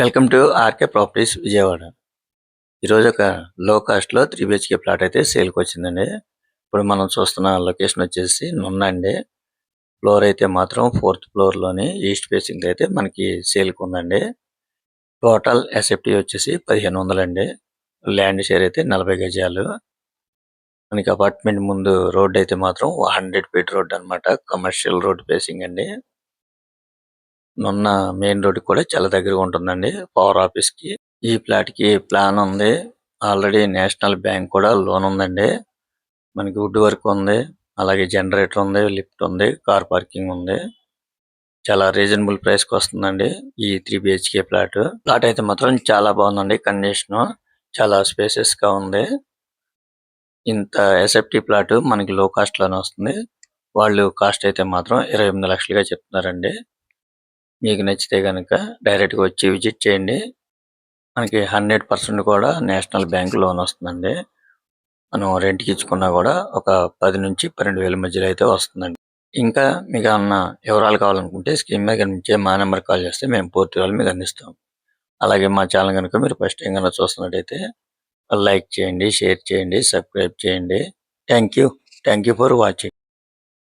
Welcome to R K properties Vijayawada. ఈరోజు ఒక లో కాస్ట్లో త్రీ బిహెచ్కే ప్లాట్ అయితే సేల్కి వచ్చిందండి. ఇప్పుడు మనం చూస్తున్న లొకేషన్ వచ్చేసి నున్నండి ఫ్లోర్ అయితే మాత్రం ఫోర్త్ ఫ్లోర్లోని ఈస్ట్ ఫేసింగ్ అయితే మనకి సేల్కి ఉందండి. టోటల్ ఎస్ఎఫ్టీ వచ్చేసి పదిహేను వందలండి ల్యాండ్ షేర్ అయితే నలభై గజాలు. మనకి అపార్ట్మెంట్ ముందు రోడ్ అయితే మాత్రం హండ్రెడ్ ఫీట్ రోడ్ అన్నమాట. కమర్షియల్ రోడ్ ఫేసింగ్ అండి. ఉన్న మెయిన్ రోడ్ కూడా చాలా దగ్గరగా ఉంటుందండి. పవర్ ఆఫీస్కి. ఈ ఫ్లాట్కి ప్లాన్ ఉంది. ఆల్రెడీ నేషనల్ బ్యాంక్ కూడా లోన్ ఉందండి. మనకి వుడ్ వర్క్ ఉంది. అలాగే జనరేటర్ ఉంది లిఫ్ట్ ఉంది కార్ పార్కింగ్ ఉంది. చాలా రీజనబుల్ ప్రైస్కి వస్తుందండి ఈ త్రీ బిహెచ్కే ఫ్లాట్ ఫ్లాట్ అయితే మాత్రం చాలా బాగుందండి. కండిషన్ చాలా స్పేసెస్గా ఉంది. ఇంత ఎస్ఎఫ్టీ ఫ్లాట్ మనకి లో కాస్ట్లోనే వస్తుంది. వాళ్ళు కాస్ట్ అయితే మాత్రం ఇరవై ఎనిమిది లక్షలుగా చెప్తున్నారండి. మీకు నచ్చితే కనుక డైరెక్ట్గా వచ్చి విజిట్ చేయండి. మనకి హండ్రెడ్ పర్సెంట్ కూడా నేషనల్ బ్యాంక్ లోన్ వస్తుందండి. మనం రెంట్కి ఇచ్చుకున్నా కూడా ఒక పది నుంచి పన్నెండు వేల మధ్యలో అయితే వస్తుందండి. ఇంకా మీకు ఏమన్నా వివరాలు కావాలనుకుంటే స్కీమ్ మీద కనిపించే మా నెంబర్ కాల్ చేస్తే మేము పూర్తి వివరాలు మీకు అందిస్తాం. అలాగే మా ఛానల్ కనుక మీరు ఫస్ట్ టైం కనుక చూస్తున్నట్టయితే లైక్ చేయండి షేర్ చేయండి సబ్స్క్రైబ్ చేయండి. Thank you thank you for watching